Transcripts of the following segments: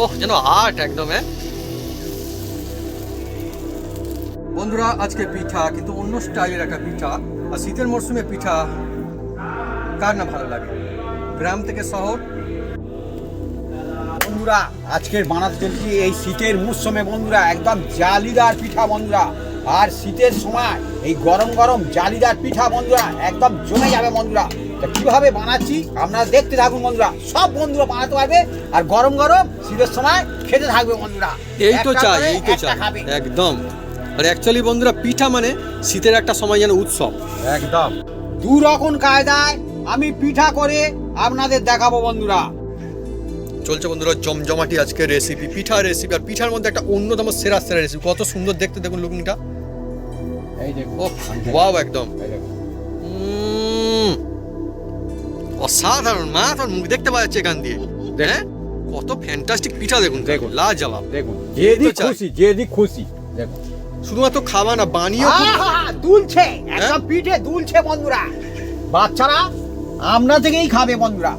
ওহ, যেন আর্ট একদম বন্ধুরা, আজকে পিঠা, কিন্তু অন্য স্টাইলের একটা পিঠা, আর শীতের মরশুমে পিঠা, কার না ভালো লাগে? গ্রাম থেকে শহর। বন্ধুরা, আজকের বানাতে চলছি এই শীতের মরশুমে, বন্ধুরা, একদম জালিদার পিঠা, বন্ধুরা। আর শীতের সময় এই গরম গরম জালিদার পিঠা, বন্ধুরা, একদম জমে যাবে, বন্ধুরা। কীভাবে বানাচ্ছি আপনারা দেখতে থাকুন বন্ধুরা। সব বন্ধুরা বানাতে পারবে আর গরম গরম শীতের সময় খেতে থাকবে বন্ধুরা। এই তো চাই এই তো চাই একদম। আর অ্যাকচুয়ালি বন্ধুরা পিঠা মানে শীতের একটা সময় যেন উৎসব। একদম। দু রকম কায়দায় আমি পিঠা করে আপনাদের দেখাবো বন্ধুরা। চলছে বন্ধুরা জমজমাটি আজকে রেসিপি পিঠা রেসিপি আর পিঠার মধ্যে একটা অন্যতম সেরা সেরা রেসিপি কত সুন্দর দেখতে দেখুন লুকিংটা। এই দেখুন। ও ওয়াও একদম। এই। অসাধারণ মা তোর মুখ দেখতে পাওয়া যাচ্ছে এখান দিয়ে। হ্যাঁ? কত ফ্যান্টাস্টিক পিঠা দেখুন। দেখুন। লাজবাব লা জবাব দেখুন যেদি যেদিক। খুশি যেদিক খুশি। দেখুন। শুধুমাত্র খাওয়া না বানিয়ে দুলছে। হ্যাঁ? একদম পিঠে দুলছে বন্ধুরা। বাচ্চারা আমরা থেকেই খাবে বন্ধুরা।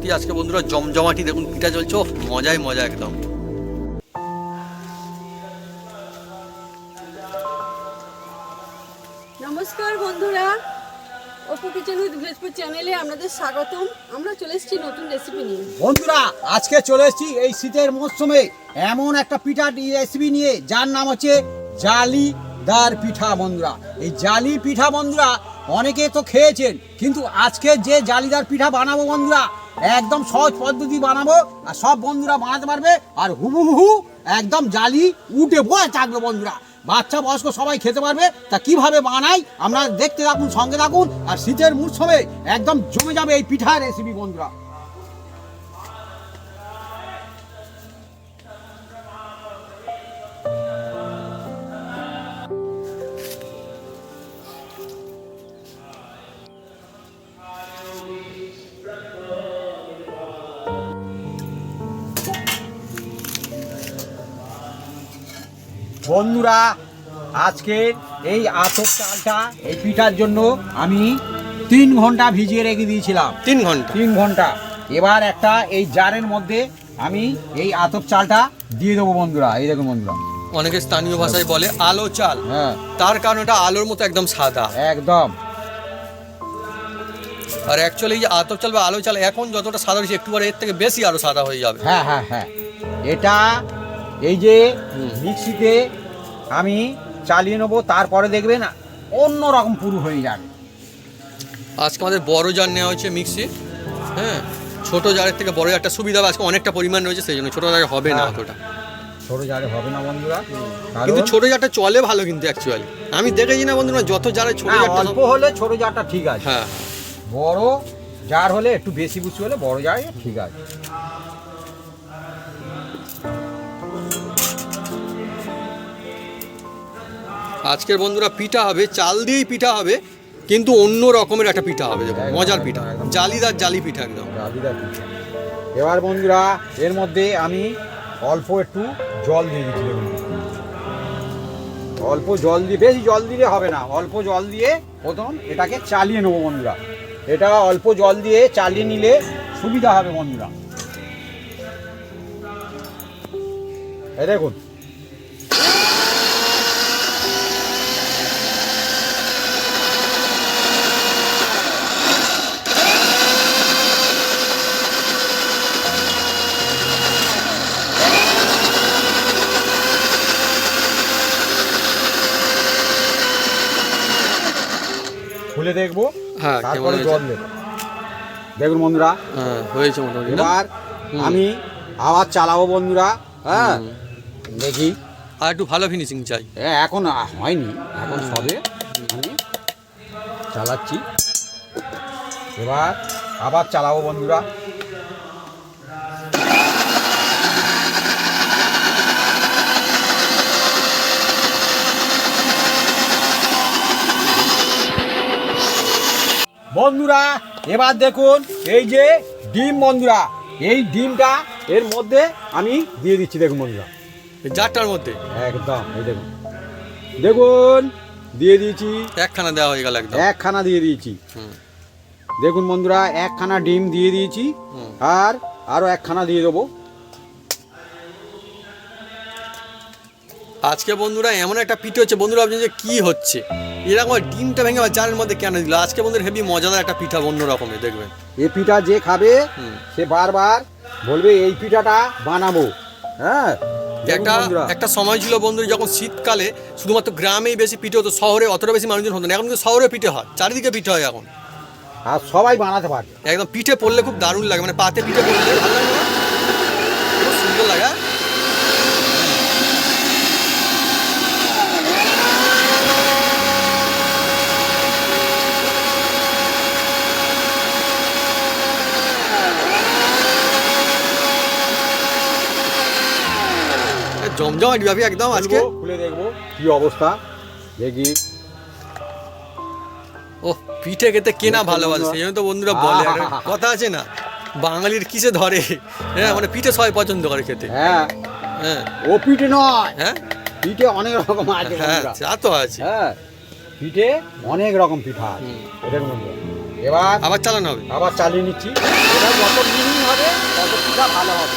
সত্যি আজকে বন্ধুরা জমজমাটি দেখুন পিঠা চলছে মজাই মজা একদম। নমস্কার বন্ধুরা অপু কিচেন উইথ ভিলেজপুর চ্যানেলে আপনাদের স্বাগতম। আমরা চলে এসেছি নতুন রেসিপি নিয়ে। বন্ধুরা আজকে চলে এসেছি এই শীতের মরশুমে এমন একটা পিঠা রেসিপি নিয়ে যার নাম হচ্ছে জালিদার পিঠা বন্ধুরা। এই জালি পিঠা বন্ধুরা অনেকে তো খেয়েছেন কিন্তু আজকে যে জালিদার পিঠা বানাবো বন্ধুরা একদম সহজ পদ্ধতি বানাবো আর সব বন্ধুরা বানাতে পারবে আর হুবহু একদম জালি উঠে বয়ে থাকবে বন্ধুরা। বাচ্চা, বয়স্ক সবাই খেতে পারবে। তা কীভাবে বানাই আমরা দেখতে থাকুন, সঙ্গে থাকুন আর শীতের মরশুমে একদম জমে যাবে এই পিঠার রেসিপি বন্ধুরা। বন্ধুরা আজকে এই আতপ চালটা এই পিঠার জন্য আমি তিন ঘণ্টা ভিজিয়ে রেখে দিয়েছিলাম। তিন ঘণ্টা। তিন ঘণ্টা। এবার একটা এই জারের মধ্যে আমি এই আতপ চালটা দিয়ে দেবো বন্ধুরা এই দেখুন বন্ধুরা। অনেকে স্থানীয় ভাষায় বলে আলো চাল। হ্যাঁ। তার কারণ এটা আলোর মতো একদম সাদা। একদম। আর অ্যাকচুয়ালি এই যে আতপ চাল বা আলো চাল এখন যতটা সাদা হয়েছে একটু পরে এর থেকে বেশি আরও সাদা হয়ে যাবে। হ্যাঁ হ্যাঁ হ্যাঁ। এটা এই যে মিক্সিতে আমি চালিয়ে নেব তারপরে দেখবেন অন্য রকম পুরো হয়ে যাবে। আজকে আমাদের বড় জার নেওয়া হচ্ছে মিক্সি। হ্যাঁ ছোট জারের থেকে বড় জারটা সুবিধা হবে আজকে অনেকটা পরিমাণ রয়েছে সেই জন্য ছোট জারে হবে না হ্যাঁ। অতটা। ছোট জারে হবে না বন্ধুরা কিন্তু ছোট জারটা চলে ভালো কিন্তু অ্যাকচুয়ালি আমি দেখেছি না বন্ধুরা যত জারে ছোট জারটা অল্প হলে ছোট জারটা ঠিক আছে। হ্যাঁ। বড় জার হলে একটু বেশি বুঝি হলে বড় জারে ঠিক আছে। আজকের বন্ধুরা পিঠা হবে, চাল দিয়েই পিঠা হবে, কিন্তু অন্য রকমের একটা পিঠা হবে মজার পিঠা, জালিদার জালি পিঠা একদম। রাবিদার পিঠা। এবার বন্ধুরা, এর মধ্যে আমি অল্প একটু জল দিয়ে দিচ্ছি অল্প জল দিয়ে, বেশি জল দিলে হবে না, অল্প জল দিয়ে প্রথম এটাকে চালিয়ে নেব বন্ধুরা। এটা অল্প জল দিয়ে চালিয়ে নিলে সুবিধা হবে বন্ধুরা। এই দেখুন খুলে দেখব হ্যাঁ তারপরে জল দেবো দেখুন বন্ধুরা হ্যাঁ হয়েছে মোটামুটি এবার আমি আবার চালাবো বন্ধুরা হ্যাঁ? দেখি। আর একটু ভালো ফিনিশিং চাই। হ্যাঁ এখন হয়নি এখন সবে আমি চালাচ্ছি। এবার আবার চালাবো বন্ধুরা। বন্ধুরা এবার দেখুন এই যে ডিম বন্ধুরা এই ডিমটা এর মধ্যে আমি দিয়ে দিচ্ছি দেখুন বন্ধুরা। জারটার মধ্যে? একদম এই দেখুন। দেখুন দিয়ে দিয়েছি। একখানা দেওয়া হয়ে গেল একদম। একখানা দিয়ে দিয়েছি। দেখুন বন্ধুরা একখানা ডিম দিয়ে দিয়েছি। আর আরও একখানা দিয়ে দেবো। আজকে বন্ধুরা এমন একটা পিঠে হচ্ছে বন্ধুরা ভাবছেন যে কি হচ্ছে? এরকম ডিমটা ভেঙে জারের মধ্যে কেন দিল? আজকে বন্ধুরা হেভি মজাদার একটা পিঠা অন্য রকমের দেখবেন। এই পিঠা যে খাবে সে বারবার বলবে এই পিঠাটা বানাবো। হ্যাঁ? একটা একটা সময় ছিল বন্ধু যখন শীতকালে শুধুমাত্র গ্রামেই বেশি পিঠে হতো শহরে অতটা বেশি মানুষজন হতো না। এখন কিন্তু শহরে পিঠে হয় চারিদিকে পিঠে হয় এখন। আর সবাই বানাতে পারে। একদম পিঠে পড়লে খুব দারুণ লাগে মানে পাতে পিঠে পড়লে ভালো লাগে খুব সুন্দর লাগে জমজমাট ব্যাপী একদম আজকে। খুলে দেখব কি অবস্থা? দেখি। ও পিঠে খেতে কেনা ভালোবাসে সেই জন্য তো বন্ধুরা বলে কথা আছে না। বাঙালির কিসে ধরে? হ্যাঁ মানে পিঠে সবাই পছন্দ করে খেতে। হ্যাঁ। হ্যাঁ। ও পিঠে নয়। হ্যাঁ? পিঠে অনেক রকম আছে হ্যাঁ। তা তো আছে। হ্যাঁ। পিঠে অনেক রকম পিঠা আছে। এবার আবার চালানো হবে? আবার চালিয়ে নিচ্ছি। এবার যত মিহি হবে তত পিঠা ভালো হবে।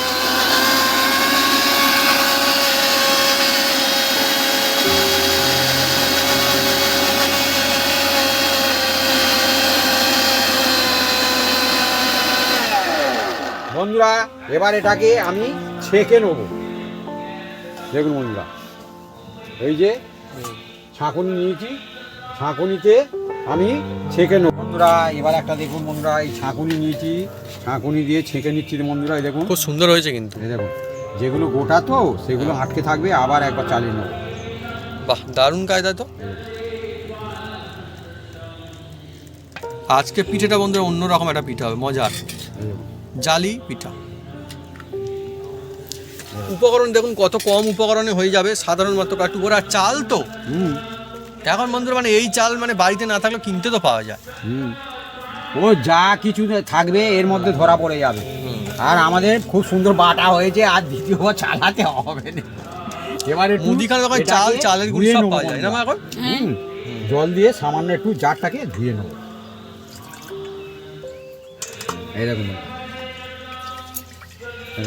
বন্ধুরা এবার এটাকে আমি ছেঁকে নেব। দেখুন বন্ধুরা এই যে ছাঁকুনি নিয়েছি ছাঁকুনিতে আমি ছেঁকে নেব। বন্ধুরা এবার একটা দেখুন বন্ধুরা এই ছাঁকুনি নিয়েছি ছাঁকুনি দিয়ে ছেঁকে নিচ্ছি বন্ধুরা এই দেখুন। খুব সুন্দর হয়েছে কিন্তু। এই দেখুন যেগুলো গোটা তো সেগুলো আটকে থাকবে আবার একবার চালিয়ে নেব। বাহ দারুণ কায়দা তো। আজকে পিঠেটা বন্ধুরা অন্যরকম একটা পিঠা হবে মজার। জালি পিঠা। উপকরণ দেখুন কত কম উপকরণে হয়ে যাবে সাধারণ মাত্র কাটু করে আর চাল তো। এখন বন্ধুরা মানে এই চাল মানে বাড়িতে না থাকলে কিনতে তো পাওয়া যায়। ও যা কিছু থাকবে এর মধ্যে ধরা পড়ে যাবে। আর আমাদের খুব সুন্দর বাটা হয়েছে আর দ্বিতীয়বার চালাতে হবে না। এবার মুদিখানা দোকানে চাল চালের গুঁড়ি সব পাওয়া যায় না এখন? জল দিয়ে সামান্য একটু জারটাকে ধুয়ে নেব। দেখুন। বাহ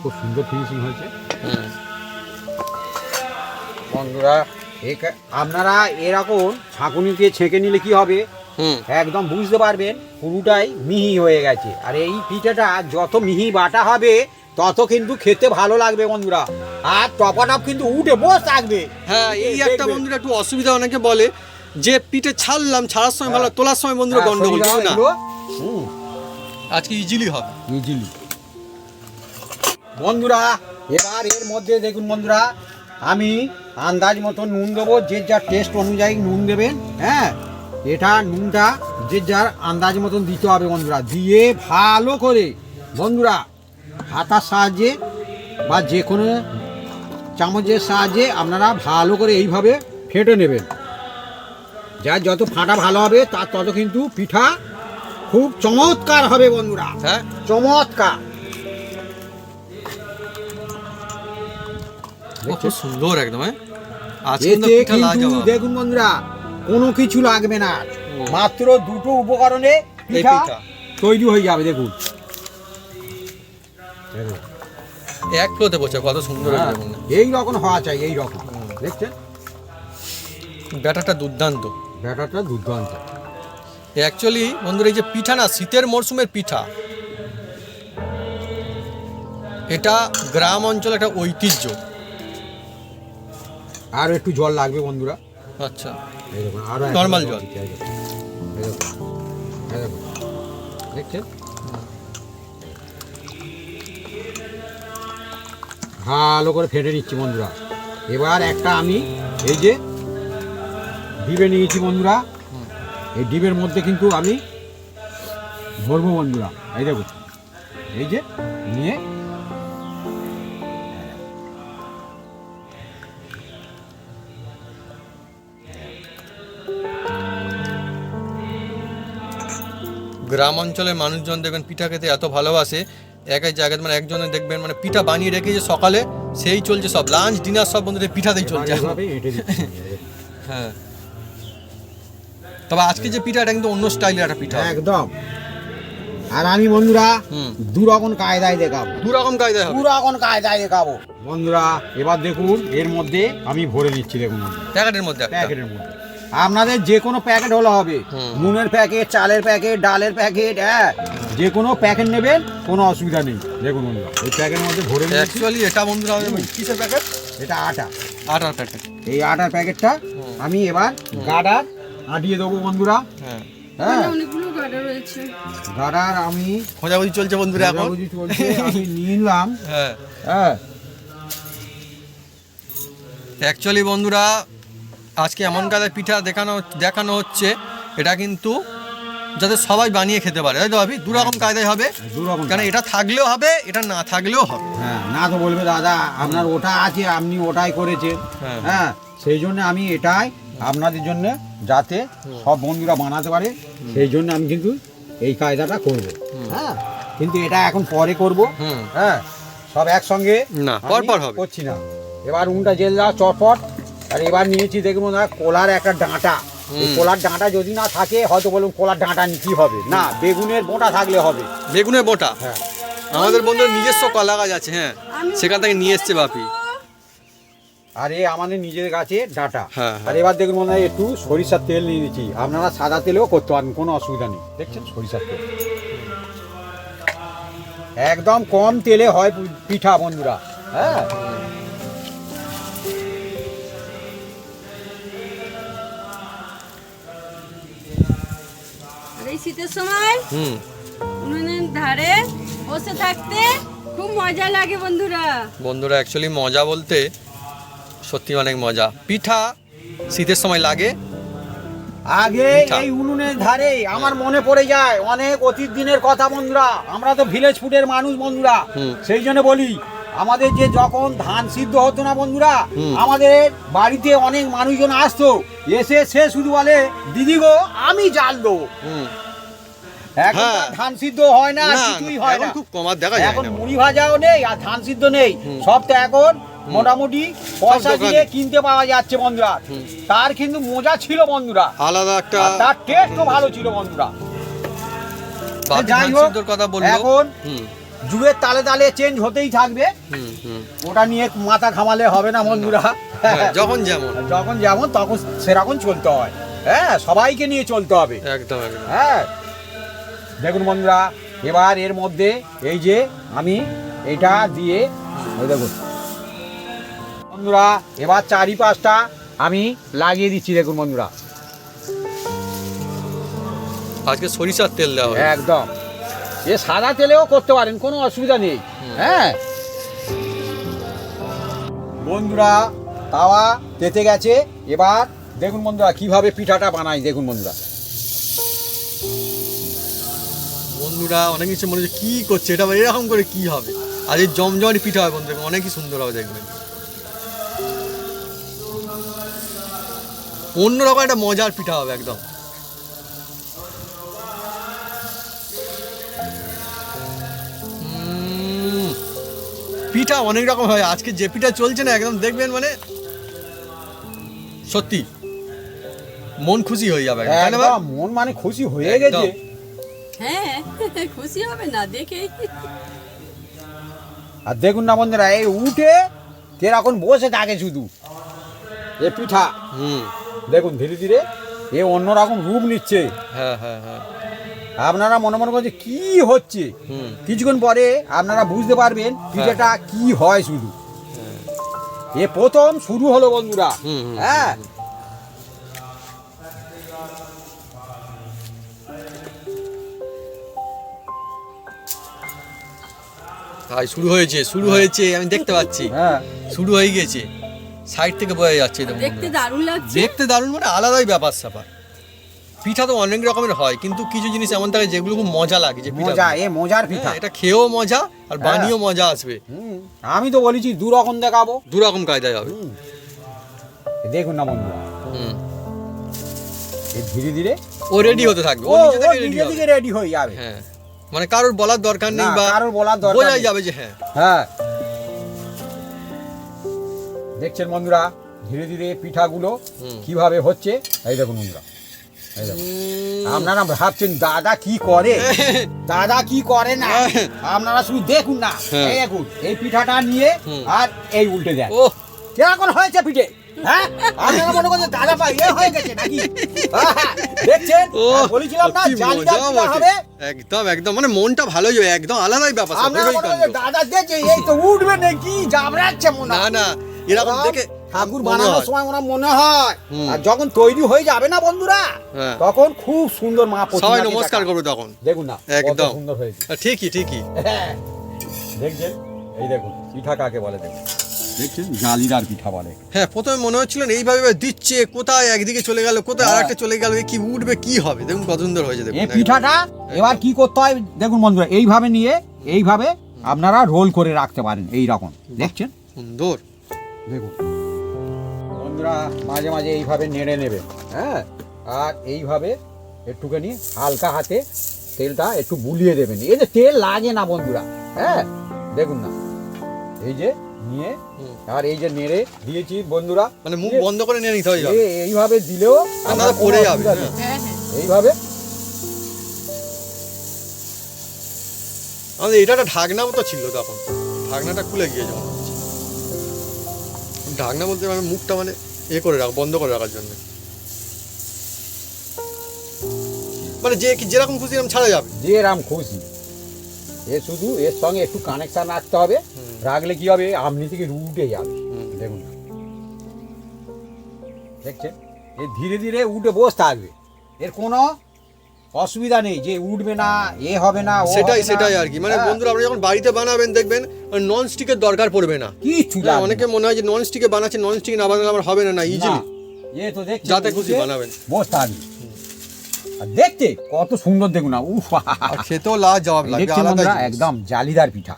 খুব সুন্দর ফিনিশিং হয়েছে। বন্ধুরা আপনারা এরকম ছাঁকুনি ছেঁকে নিলে কি হবে? একদম বুঝতে পারবেন পুরোটাই মিহি হয়ে গেছে। আর এই পিঠাটা যত মিহি বাটা হবে তত কিন্তু খেতে ভালো লাগবে বন্ধুরা। আর টপাটপ কিন্তু উঠে বস থাকবে। হ্যাঁ এই একটা। বন্ধুরা একটু অসুবিধা অনেকে বলে যে পিঠে ছাড়লাম ছাড়ার সময় ভালো তোলার সময় বন্ধুরা হ্যাঁ, গন্ডগোল শরীরে না? হুম, আজকে ইজিলি হবে। ইজিলি। বন্ধুরা এবার এর মধ্যে দেখুন বন্ধুরা আমি আন্দাজ মতো নুন দেবো যে যার টেস্ট অনুযায়ী নুন দেবেন হ্যাঁ? এটা নুনটা যে যার আন্দাজ মতন দিতে হবে বন্ধুরা দিয়ে ভালো করে। বন্ধুরা হাতার সাহায্যে বা যে কোনো চামচের সাহায্যে আপনারা ভালো করে এইভাবে ফেটে নেবেন। যার যত ফাটা ভালো হবে তার তত কিন্তু পিঠা খুব চমৎকার হবে বন্ধুরা। হ্যাঁ। চমৎকার। খুব সুন্দর একদম হ্যাঁ। দেখুন বন্ধুরা কোনো কিছু লাগবে না। মাত্র দুটো উপকরণে পিঠা। তৈরি হয়ে যাবে দেখুন। এক ফ্লোতে বসে কত সুন্দর হ্যাঁ, এই রকম হওয়া চাই এই রকম। দেখছেন? ব্যাটারটা দুর্দান্ত। ব্যাটারটা দুর্দান্ত। অ্যাকচুয়ালি বন্ধুরা এই যে পিঠা না শীতের মরশুমের পিঠা এটা গ্রাম অঞ্চলে একটা ঐতিহ্য। আর একটু জল লাগবে বন্ধুরা। আচ্ছা। দেখুন জল। দেখছেন? ভালো করে ফেটে নিচ্ছি বন্ধুরা। এবার একটা আমি এই যে ডিবে নিয়েছি বন্ধুরা। এই ডিবের মধ্যে কিন্তু আমি ভরবো বন্ধুরা। এই দেখো, এই যে নিয়ে গ্রাম অঞ্চলের মানুষজন দেখবেন পিঠা খেতে এত ভালোবাসে এক এক জায়গায় মানে একজনে দেখবেন মানে পিঠা বানিয়ে রেখেছে সকালে সেই চলছে সব লাঞ্চ ডিনার সব বন্ধুদের পিঠাতেই চলছে। হ্যাঁ। তবে আজকে যে পিঠা এটা কিন্তু অন্য স্টাইলের একটা পিঠা। একদম। আর আমি বন্ধুরা। দু রকম কায়দায় দেখাবো। দু রকম কায়দায় দু রকম কায়দায় দেখাবো। বন্ধুরা এবার দেখুন এর মধ্যে আমি ভরে দিচ্ছি দেখুন। প্যাকেটের মধ্যে প্যাকেটের মধ্যে। আপনাদের যে কোনো প্যাকেট হলে হবে। নুনের প্যাকেট চালের প্যাকেট ডালের প্যাকেট হ্যাঁ। যে কোনো প্যাকেট নেবেন কোনো অসুবিধা নেই। দেখুন বন্ধুরা এই প্যাকেটের মধ্যে ভরে অ্যাকচুয়ালি এটা বন্ধুরা কিসের প্যাকেট এটা আটা। আটার প্যাকেট এই আটার প্যাকেটটা আমি এবার গাডার আটিয়ে দেবো বন্ধুরা। হ্যাঁ। হ্যাঁ। অনেকগুলো গাডা রয়েছে। গাডার আমি খোঁজাখুঁজি চলছে বন্ধুরা এখন। চলছে, আমি নিয়ে নিলাম। হ্যাঁ। হ্যাঁ। অ্যাকচুয়ালি বন্ধুরা আজকে এমন কাদের পিঠা দেখানো দেখানো হচ্ছে। এটা কিন্তু যাতে সবাই বানিয়ে খেতে পারে। তাই তো ভাবি? দু রকম কায়দায় হবে। দু রকম কারণ এটা থাকলেও হবে এটা না থাকলেও হবে। হ্যাঁ না তো বলবে দাদা আপনার ওটা আছে আপনি ওটাই করেছেন। হ্যাঁ। হ্যাঁ সেই জন্য আমি এটাই আপনাদের জন্য যাতে সব বন্ধুরা বানাতে পারে সেই জন্য আমি কিন্তু এই কায়দাটা করব। হ্যাঁ কিন্তু এটা এখন পরে করব। হুম। হ্যাঁ সব একসঙ্গে না, আমি পরপর হবে। করছি না। এবার উনটা জেল দাও চটপট আর এবার নিয়েছি দেখুন না কোলার একটা ডাঁটা। কোলার ডাঁটা যদি না থাকে হয়তো বলুন কোলার ডাঁটা কি হবে? না বেগুনের বোঁটা থাকলে হবে। বেগুনের বোটা? হ্যাঁ। আমাদের বন্ধুর নিজস্ব কলা গাছ আছে হ্যাঁ। সেখান থেকে নিয়ে এসছে বাপি। আর এ আমাদের নিজের গাছে ডাটা। হ্যাঁ, হ্যাঁ। আর এবার দেখুন মনে হয় একটু সরিষার তেল নিয়ে নিচ্ছি। আপনারা সাদা তেলেও করতে পারেন কোনো অসুবিধা নেই। দেখছেন সরিষার তেল? একদম কম তেলে হয় পিঠা বন্ধুরা। হ্যাঁ? আর এই শীতের সময় হুম। উনুনের ধারে বসে থাকতে খুব মজা লাগে বন্ধুরা। বন্ধুরা অ্যাকচুয়ালি মজা বলতে সত্যি অনেক মজা। পিঠা শীতের সময় লাগে। আগে। এই উনুনের ধারে আমার মনে পড়ে যায় অনেক অতীত দিনের কথা বন্ধুরা। আমরা তো ভিলেজ ফুডের মানুষ বন্ধুরা। হুম। সেই জন্য বলি আমাদের যে যখন ধান সিদ্ধ হতো না বন্ধুরা আমাদের বাড়িতে অনেক মানুষজন আসতো। এসে সে শুধু বলে দিদি গো আমি তো হ্যাঁ। ধান সিদ্ধ হয় না কিছুই হয় না। খুব কমার দেখা যায় এখন মুড়ি ভাজাও নেই আর ধান সিদ্ধ নেই। হুম। সব তো এখন মোটামুটি পয়সা দিয়ে কিনতে পাওয়া যাচ্ছে বন্ধুরা। তার কিন্তু মজা ছিল বন্ধুরা। আলাদা একটা তার টেস্টও ভালো ছিল বন্ধুরা। যাই হোক, কথা বলল। এখন যুগের তালে তালে চেঞ্জ হতেই থাকবে। ওটা নিয়ে মাথা ঘামালে হবে না বন্ধুরা। হ্যাঁ, যখন যেমন। যখন যেমন তখন সেরকম চলতে হয়। হ্যাঁ সবাইকে নিয়ে চলতে হবে। একদম হ্যাঁ। দেখুন বন্ধুরা এবার এর মধ্যে এই যে আমি এটা দিয়ে ওই দেখুন। বন্ধুরা এবার চারি পাঁচটা আমি লাগিয়ে দিচ্ছি দেখুন বন্ধুরা। আজকে সরিষার তেল দেওয়া একদম। এ সাদা তেলেও করতে পারেন কোনো অসুবিধা নেই। হ্যাঁ। বন্ধুরা তাওয়া তেতে গেছে। এবার দেখুন বন্ধুরা কীভাবে পিঠাটা বানাই দেখুন বন্ধুরা। বন্ধুরা অনেক কিছু মনে হচ্ছে কি করছে? এটা এরকম করে কি হবে? আর এই জমজমাটি পিঠা হবে বন্ধু অনেকই সুন্দর হবে দেখবেন। অন্যরকম একটা মজার পিঠা হবে একদম। পিঠা অনেক রকম হয়। আজকে যে পিঠা চলছে না একদম দেখবেন মানে সত্যি। মন খুশি হয়ে যাবে মন মানে খুশি হয়ে গেছে। হ্যাঁ খুশি হবে না দেখে। আর দেখুন না বন্ধুরা এই উঠে কেরকম বসে থাকে শুধু। এ পিঠা। হুম। দেখুন ধীরে ধীরে এ অন্যরকম রূপ নিচ্ছে। হ্যাঁ হ্যাঁ হ্যাঁ। আপনারা মনে মনে করছে কি হচ্ছে? হুম। কিছুক্ষণ পরে আপনারা বুঝতে পারবেন পিঠেটা কি হয় শুধু। এ প্রথম শুরু হলো বন্ধুরা। হ্যাঁ। ভাই শুরু হয়েছে শুরু হয়েছে আমি দেখতে পাচ্ছি। হ্যাঁ। শুরু হয়ে গেছে। সাইড থেকে বোঝা যাচ্ছে দেখতে হয়। দারুণ লাগছে। দেখতে দারুণ মানে আলাদাই ব্যাপার স্যাপার পিঠা তো অনেক রকমের হয় কিন্তু কিছু জিনিস এমন থাকে যেগুলো খুব মজা লাগে যে পিঠা মজা এ মজার পিঠা। এটা খেয়েও মজা আর বানিয়েও মজা আসবে। আমি তো বলেছি দু রকম দেখাবো। দু রকম কায়দায় হবে। দেখুন না এই ধীরে ধীরে। ও রেডি হতে থাকবে ও নিজে থেকে রেডি হয়ে যাবে। হ্যাঁ মানে কারোর বলার দরকার নেই বা কারোর বলার দরকার বোঝাই যাবে যে হ্যাঁ। হ্যাঁ। দেখছেন বন্ধুরা ধীরে ধীরে পিঠাগুলো কীভাবে হচ্ছে এই দেখুন বন্ধুরা। আপনারা ভাবছেন দাদা কি করে? দাদা কি করে না? আপনারা শুধু দেখুন না হ্যাঁ। এই দেখুন এই পিঠাটা নিয়ে আর এই উল্টে ও কীরকম হয়েছে পিঠে? হ্যাঁ? আপনারা মনে করছেন দাদা পাই এ হয়ে গেছে নাকি? হ্যাঁ, দেখছেন? বলেছিলাম না জালিদার পিঠা হবে। একদম একদম মানে মনটা ভালো যাবে একদম আলাদাই ব্যাপার আপনারা দাদা দেখছে এই তো উঠবে নাকি মনে না। না এরকম দেখে ঠাকুর বানানোর সময় ওরা মনে হয়। আর যখন তৈরি হয়ে যাবে না বন্ধুরা হ্যাঁ। তখন খুব সুন্দর মা সবাই নমস্কার করবে তখন। দেখুন না একদম। সুন্দর হয়েছে। ঠিকই ঠিকই। হ্যাঁ। দেখছেন? এই দেখুন পিঠা কাকে বলে দেখুন। দেখছেন? জালিদার পিঠা বলে। হ্যাঁ প্রথমে মনে হচ্ছিল এইভাবে দিচ্ছে কোথায় একদিকে চলে গেল কোথায় হ্যাঁ। আরেকটা চলে গেল কি উঠবে কি হবে? দেখুন কত সুন্দর হয়েছে দেখুন। এই পিঠাটা এবার কি করতে হয় দেখুন বন্ধুরা এইভাবে নিয়ে এইভাবে আপনারা রোল করে রাখতে পারেন এই রকম দেখছেন? সুন্দর। দেখুন। বন্ধুরা মাঝে মাঝে এইভাবে নেড়ে নেবে হ্যাঁ? আর এইভাবে একটুখানি হালকা হাতে তেলটা একটু বুলিয়ে দেবেন এই যে তেল লাগে না বন্ধুরা হ্যাঁ? দেখুন না এই যে নিয়ে আর এই যে নেড়ে দিয়েছি বন্ধুরা। মানে মুখ বন্ধ করে নিয়ে নিতে হবে এইভাবে দিলেও আপনার পড়ে যাবে, হ্যাঁ হ্যাঁ। এইভাবে। আমাদের এটা একটা ঢাকনাও তো ছিল তখন। ঢাকনাটা খুলে মনে হচ্ছে ঢাকনা বলতে মানে মুখটা মানে এ করে রাখ বন্ধ করে রাখার জন্য। মানে যে যেরকম খুশি এরকম ছাড়া যাবে। যে রাম খুশি। এ শুধু এর সঙ্গে একটু কানেকশন রাখতে হবে। রাখলে কি হবে? আপনি থেকে উঠে যাবে। দেখুন। দেখছেন? এ ধীরে ধীরে উঠে বসে থাকবে। এর কোনো অসুবিধা নেই যে উঠবে না এ হবে না সেটাই সেটাই আর কি। মানে হ্যাঁ, বন্ধুরা আপনি যখন বাড়িতে বানাবেন দেখবেন নন স্টিকের দরকার পড়বে না। কি হ্যাঁ, অনেকে মনে হয় যে নন স্টিকে বানাচ্ছে নন স্টিক না বানালে আমার হবে না না না। ইজিলি এ তো দেখছেন যাতে খুশি বানাবেন। বস থাকবে আর দেখতে কত সুন্দর দেখুন না উফ খেতেও লাজ জবাব লাগে আলাদা একদম জালিদার পিঠা।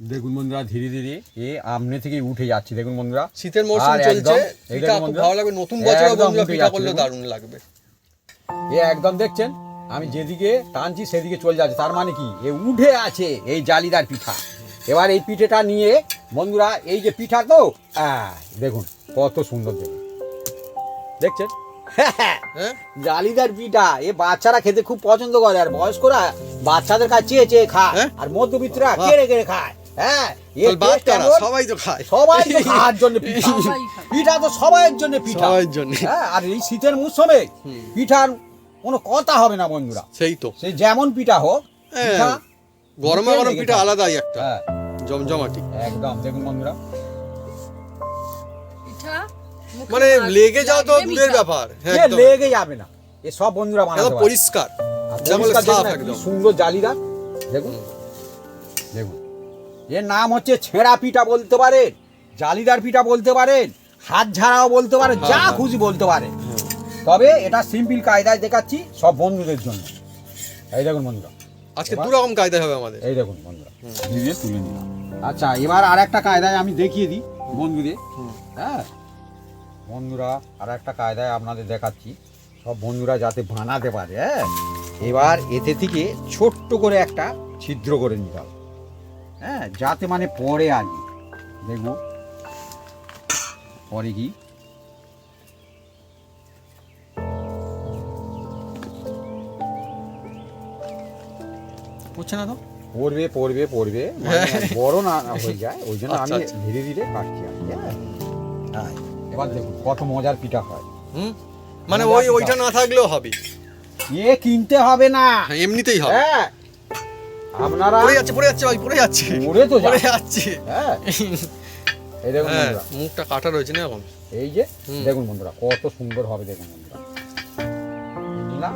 দেখুন বন্ধুরা ধীরে ধীরে এ আমনে থেকে উঠে যাচ্ছে দেখুন বন্ধুরা। শীতের আর চলছে পিঠা খুব ভালো লাগবে নতুন বছরে বন্ধুরা পিঠা করলে দারুণ লাগবে। এ একদম দেখছেন আমি যেদিকে টানছি সেদিকে চলে যাচ্ছে তার মানে কি? এ উঠে আছে এই জালিদার পিঠা। এবার এই পিঠেটা নিয়ে বন্ধুরা এই যে পিঠা তো দেখুন কত সুন্দর দেখুন। দেখছেন? হ্যাঁ? জালিদার পিঠা এ বাচ্চারা খেতে খুব পছন্দ করে আর বয়স্করা বাচ্চাদের কাছে চেয়ে চেয়ে খায় হ্যাঁ? আর মধ্যবিত্তরা। কেড়ে কেড়ে খায়। হ্যাঁ বাদ taste সবাই তো খায়। সবাই তো খাওয়ার জন্য পিঠা। পিঠা তো সবাইয়ের জন্য পিঠা। জন্য। হ্যাঁ আর এই শীতের মৌসুমে পিঠার কোনো কথা হবে না বন্ধুরা। সেই তো। সে যেমন পিঠা হোক হ্যাঁ, পিঠা গরমা গরম পিঠা আলাদাই একটা। হ্যাঁ। জমজমাটি। একদম দেখুন বন্ধুরা। মানে লেগে যাওয়া তো দূরের ব্যাপার। হ্যাঁ লেগে যাবে না। এ সব বন্ধুরা বানাতে পারে। পরিষ্কার। সুন্দর জালিদার। দেখুন। দেখুন। এর নাম হচ্ছে ছেঁড়া পিঠা বলতে পারেন জালিদার পিঠা বলতে পারেন হাত ঝাড়াও বলতে পারেন হ্যাঁ, যা হ্যাঁ। খুশি বলতে পারেন। তবে এটা সিম্পল কায়দায় দেখাচ্ছি সব বন্ধুদের জন্য। এই দেখুন বন্ধুরা। আজকে দু রকম কায়দা হবে আমাদের। এই দেখুন বন্ধুরা। ধীরে তুলে নিলাম। আচ্ছা এবার আর একটা কায়দায় আমি দেখিয়ে দিই বন্ধুদের। হ্যাঁ। বন্ধুরা আর একটা কায়দায় আপনাদের দেখাচ্ছি। সব বন্ধুরা যাতে বানাতে পারে হ্যাঁ। এবার এতে থেকে ছোট্ট করে একটা ছিদ্র করে নিতে হবে। হ্যাঁ যাতে মানে পরে আর কি। দেখব। পরে কি? হচ্ছে না তো? পড়বে পড়বে পড়বে। মানে বড় না হয়ে যায়। ওই জন্য আচ্ছা, আমি আচ্ছা। ধীরে ধীরে কাটছি আর হ্যাঁ। হ্যাঁ। এবার দেখুন কত মজার পিঠা হয়। হুম? মানে ওই ওইটা না থাকলেও হবে। এ কিনতে হবে না। হ্যাঁ এমনিতেই হবে। হ্যাঁ আপনারা পড়ে যাচ্ছে পড়ে যাচ্ছে ভাই পড়ে যাচ্ছে। পড়ে তো পড়ে যাচ্ছে। হ্যাঁ। এই দেখুন হ্যাঁ বন্ধুরা। মুখটা কাটা রয়েছে না এখন? এই যে। দেখুন বন্ধুরা কত সুন্দর হবে দেখুন বন্ধুরা। নিলাম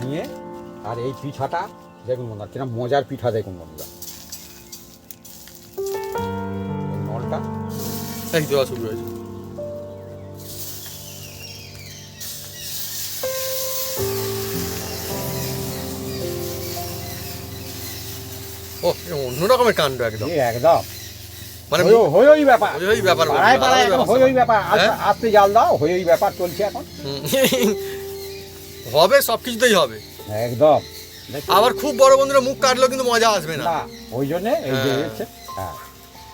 নিয়ে আর এই পিঠাটা দেখুন বন্ধুরা কিরম মজার পিঠা দেখুন বন্ধুরা। নলটা। এই দেওয়া শুরু হয়েছে। ও এ অন্য রকমের কাণ্ড একদম। একদম। মানে হই- হই হই ব্যাপার। হই হই ব্যাপার পাড়ায় পাড়ায় এখন ব্যাপার হই হই ব্যাপার। আস্তে- হ্যাঁ? আস্তে জাল দাও হই হই ব্যাপার চলছে এখন। হবে সব কিছুতেই হবে। একদম। আবার খুব বড় বন্ধুরা মুখ কাটলেও কিন্তু মজা আসবে না। ওই জন্যে এই যে হ্যাঁ।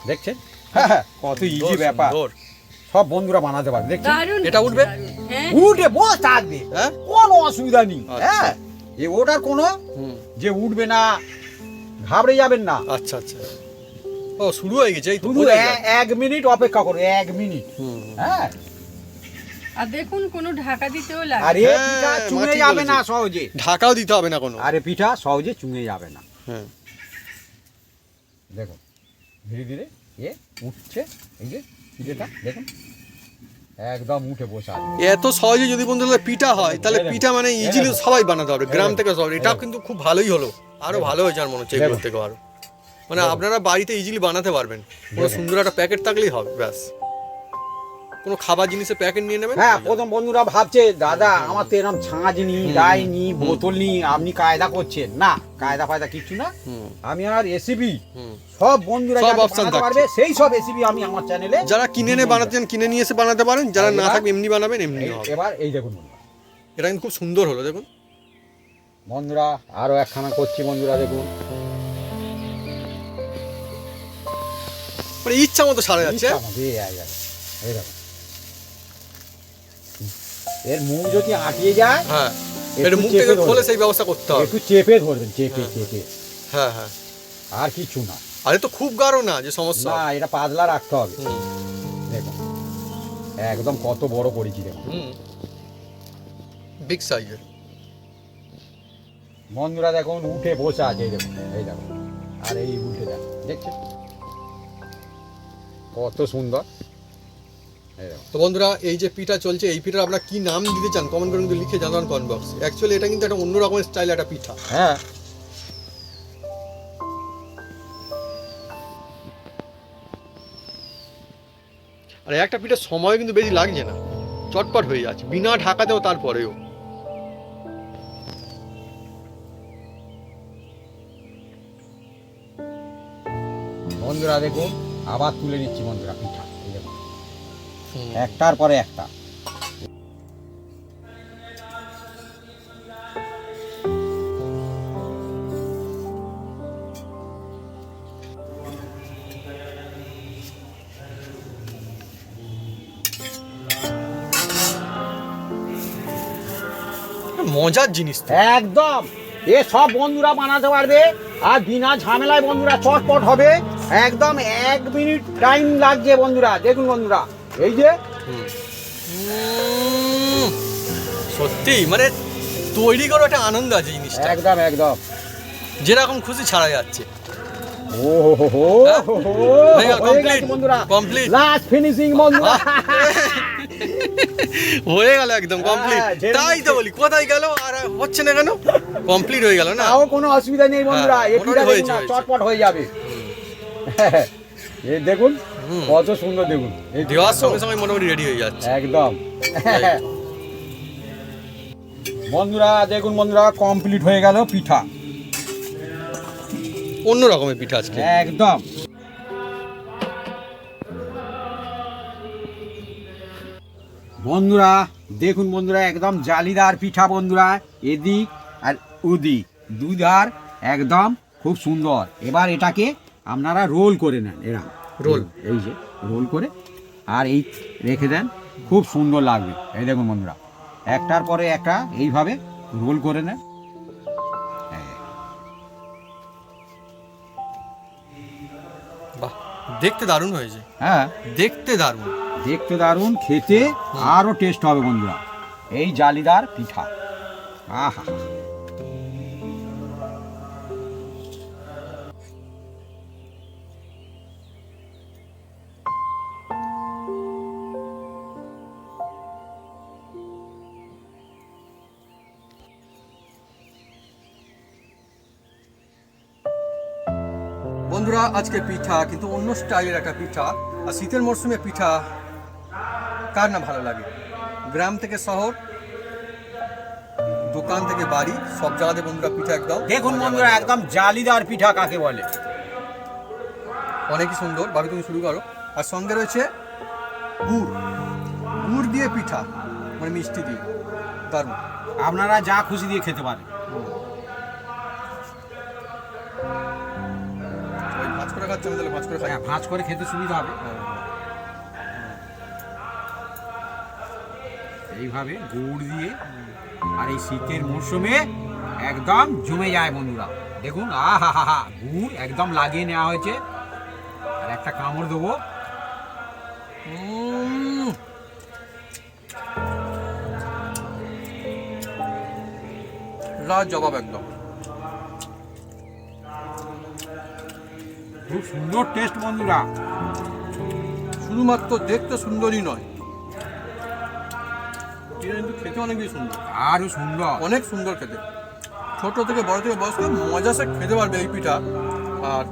দেখছেন হ্যাঁ। হ্যাঁ, হ্যাঁ, কত ইজি ব্যাপার। সব বন্ধুরা বানাতে পারে দেখছেন? এটা উঠবে? হ্যাঁ। উঠে বস থাকবে। হ্যাঁ? কোনো অসুবিধা নেই আচ্ছা। হ্যাঁ এ ওটার কোনো যে উঠবে না ঘাবড়ে যাবেন না। আচ্ছা আচ্ছা। ও শুরু হয়ে গেছে শুধু। এক মিনিট অপেক্ষা করো এক মিনিট। হ্যাঁ? আর দেখুন কোনো ঢাকা দিতেও লাগে। আর হ্যাঁ, পিঠা চুঙে যাবে না সহজে। ঢাকাও দিতে হবে না কোনো। আরে পিঠা সহজে চুঙে যাবে না। হ্যাঁ। দেখুন ধীরে ধীরে এ উঠছে এই যে পিঠেটা দেখুন। একদম উঠে বসে। এত সহজে যদি বন্ধুরা পিঠা হয় তাহলে পিঠা মানে ইজিলি সবাই বানাতে হবে। গ্রাম থেকে সবাই। এটাও কিন্তু খুব ভালোই হলো। আরও ভালো হয়েছে আর মনে হচ্ছে এগুলোর থেকে আরও। মানে আপনারা বাড়িতে ইজিলি বানাতে পারবেন। কোনো সুন্দর একটা প্যাকেট থাকলেই হবে ব্যাস। কোনো খাবার জিনিসের প্যাকেট নিয়ে নেবেন? হ্যাঁ প্রথম বন্ধুরা ভাবছে দাদা আমার তো এরকম ছাঁচ নি ডাই নি বোতল নি আপনি কায়দা করছেন। না কায়দা ফায়দা কিছু না। আমি আর রেসিপি সব বন্ধুরা সব বানাতে পারবে সেই সব রেসিপি আমি আমার চ্যানেলে যারা কিনে এনে বানাতে চান কিনে নিয়ে এসে বানাতে পারেন। যারা না থাকবে এমনি বানাবেন এমনি হবে। এবার এই দেখুন এটা কিন্তু খুব সুন্দর হলো দেখুন। বন্ধুরা আরও একখানা করছি বন্ধুরা দেখুন। মানে ইচ্ছা মতো সারা যাচ্ছে। এর মুখ যদি আটিয়ে যায় হ্যাঁ এটা মুখ থেকে। খোলে সেই ব্যবস্থা করতে হবে। একটু চেপে ধরবেন চেপে চেপে। হ্যাঁ হ্যাঁ। আর কিছু না। আরে তো খুব গাঢ় না যে সমস্যা। না এটা পাতলা রাখতে হবে। দেখুন একদম কত বড় করেছি দেখুন। হুম। বিগ সাইজের বন্ধুরা দেখুন উঠে বসে আছে এই দেখুন এই দেখুন আর এই উঠে দেখুন দেখছেন? কত সুন্দর তো বন্ধুরা এই যে পিঠা চলছে এই পিঠার আপনারা কি নাম দিতে চান? কমেন্ট করে কিন্তু লিখে জানান কমেন্ট বক্সে অ্যাকচুয়ালি এটা কিন্তু একটা অন্য রকমের স্টাইল একটা পিঠা। হ্যাঁ। আর একটা পিঠার সময় কিন্তু বেশি লাগছে না। চটপট হয়ে যাচ্ছে। বিনা ঢাকাতেও তারপরেও। বন্ধুরা দেখুন আবার তুলে নিচ্ছি বন্ধুরা পিঠা। দেখুন। একটার পরে একটা। মজার জিনিস একদম। এ সব বন্ধুরা বানাতে পারবে আর বিনা ঝামেলায় বন্ধুরা চটপট হবে। একদম এক মিনিট টাইম লাগছে বন্ধুরা দেখুন বন্ধুরা এই যে। সত্যি মানে তৈরি করা একটা আনন্দ আছে জিনিসটা। একদম একদম। যেরকম খুশি ছাড়া যাচ্ছে। ও হো হো হ্যাঁ? গেল, বন্ধুরা। হয়ে গেল একদম কমপ্লিট তাই তো বলি কোথায় গেল আর হচ্ছে না কেন? কমপ্লিট হয়ে গেল না? কোনো অসুবিধা নেই বন্ধুরা হ্যাঁ। চটপট হয়ে যাবে। এই দেখুন। কত সুন্দর দেখুন। এই দেওয়ার সঙ্গে সঙ্গে মোটামুটি রেডি হয়ে যাচ্ছে। একদম। বন্ধুরা দেখুন বন্ধুরা কমপ্লিট হয়ে গেল পিঠা। অন্য রকমের পিঠা আজকে। একদম। বন্ধুরা দেখুন বন্ধুরা একদম জালিদার পিঠা বন্ধুরা এদিক আর ওদিক। দুধার একদম খুব সুন্দর। এবার এটাকে আপনারা রোল করে নেন এরা। রোল। এই যে রোল করে। আর এই রেখে দেন খুব সুন্দর লাগবে। এই দেখুন বন্ধুরা একটার পরে একটা এইভাবে রোল করে নেন। বাহ দেখতে দারুণ হয়েছে। হ্যাঁ। দেখতে দারুণ। দেখতে দারুণ খেতে আরও টেস্ট হবে বন্ধুরা। এই জালিদার পিঠা। আহা। বন্ধুরা আজকে পিঠা কিন্তু অন্য স্টাইলের একটা পিঠা আর শীতের মরশুমে পিঠা কার না ভালো লাগে? গ্রাম থেকে শহর দোকান থেকে বাড়ি সব জায়গাতে বন্ধুরা পিঠা একদম। দেখুন বন্ধুরা একদম জালিদার পিঠা কাকে বলে। অনেকই সুন্দর ভাবি তুমি শুরু করো। আর সঙ্গে রয়েছে গুড়। গুড় দিয়ে পিঠা মানে মিষ্টি দিয়ে দারুণ। আপনারা যা খুশি দিয়ে খেতে পারেন। ভাজ করে খাচ্ছে আমি তাহলে ভাজ করে খাই হ্যাঁ ভাঁজ করে খেতে সুবিধা হবে। এইভাবে গুড় দিয়ে আর এই শীতের মরশুমে একদম জমে যায় বন্ধুরা। দেখুন আহা হা হা গুড় একদম লাগিয়ে নেওয়া হয়েছে। আর একটা কামড় দেবো। জবাব একদম। খুব সুন্দর টেস্ট বন্ধুরা। শুধুমাত্র দেখতে সুন্দরই নয়। কিন্তু খেতে অনেক বেশি সুন্দর। আরও সুন্দর। অনেক সুন্দর খেতে। ছোট থেকে বড় থেকে বয়স্ক মজা সে খেতে পারবে এই পিঠা। আর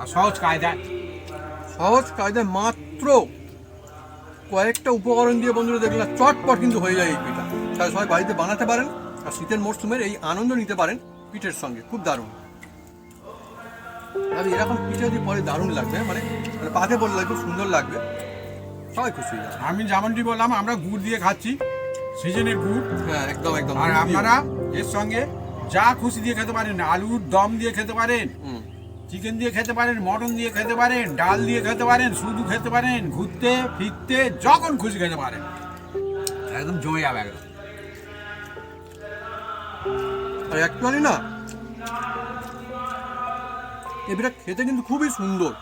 আর সহজ কায়দায়। সহজ কায়দায় মাত্র কয়েকটা উপকরণ দিয়ে বন্ধুরা দেখলাম চটপট কিন্তু হয়ে যায় এই পিঠা। তাই সবাই বাড়িতে বানাতে পারেন আর শীতের মরশুমের এই আনন্দ নিতে পারেন পিঠের সঙ্গে। খুব দারুণ। আর এরকম পিঠে যদি পরে দারুণ লাগবে মানে মানে পাতে বললে খুব সুন্দর লাগবে সবাই খুশি হয়ে যাবে। আমি যেমনটি বললাম আমরা গুড় দিয়ে খাচ্ছি সিজনের গুড়। হ্যাঁ একদম একদম। আর আপনারা এর সঙ্গে যা খুশি দিয়ে খেতে পারেন আলুর দম দিয়ে খেতে পারেন চিকেন দিয়ে খেতে পারেন মটন দিয়ে খেতে পারেন ডাল দিয়ে খেতে পারেন শুধু খেতে পারেন ঘুরতে ফিরতে যখন খুশি খেতে পারেন। একদম জমে যাবে একদম। না পিঠা খেতে কিন্তু খুবই সুন্দর।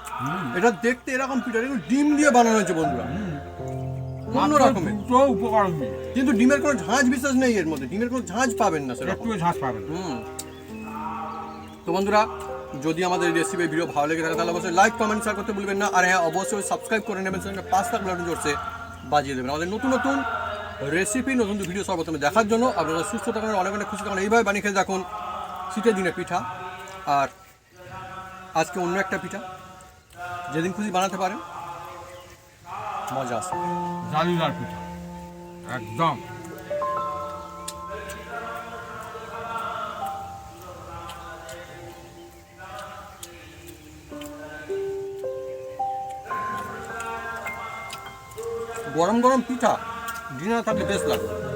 এটা দেখতে এরকম পিঠা কিন্তু ডিম দিয়ে বানানো হয়েছে বন্ধুরা। অন্য রকমের দুটো উপকরণ কিন্তু ডিমের কোনো ঝাঁঝ বিশেষ নেই এর মধ্যে। ডিমের কোনো ঝাঁঝ পাবেন না সেরকম। একটু ঝাঁস পাবেন হুম। তো বন্ধুরা যদি আমাদের রেসিপি ভিডিও ভালো লেগে থাকে তাহলে অবশ্যই লাইক কমেন্ট শেয়ার করতে ভুলবেন না। আর হ্যাঁ অবশ্যই সাবস্ক্রাইব করে নেবেন সঙ্গে পাঁচ লাখ বাটন জোরসে বাজিয়ে দেবেন। আমাদের নতুন নতুন রেসিপি নতুন ভিডিও সর্বপ্রথমে দেখার জন্য আপনারা সুস্থ থাকুন অনেক অনেক খুশি থাকুন। এইভাবে বানিয়ে খেয়ে দেখুন শীতের দিনে পিঠা। আর আজকে অন্য একটা পিঠা। যেদিন খুশি বানাতে পারেন। মজা আসে জালিদার পিঠা। একদম। গরম গরম পিঠা। ডিনার থাকলে বেশ লাগবে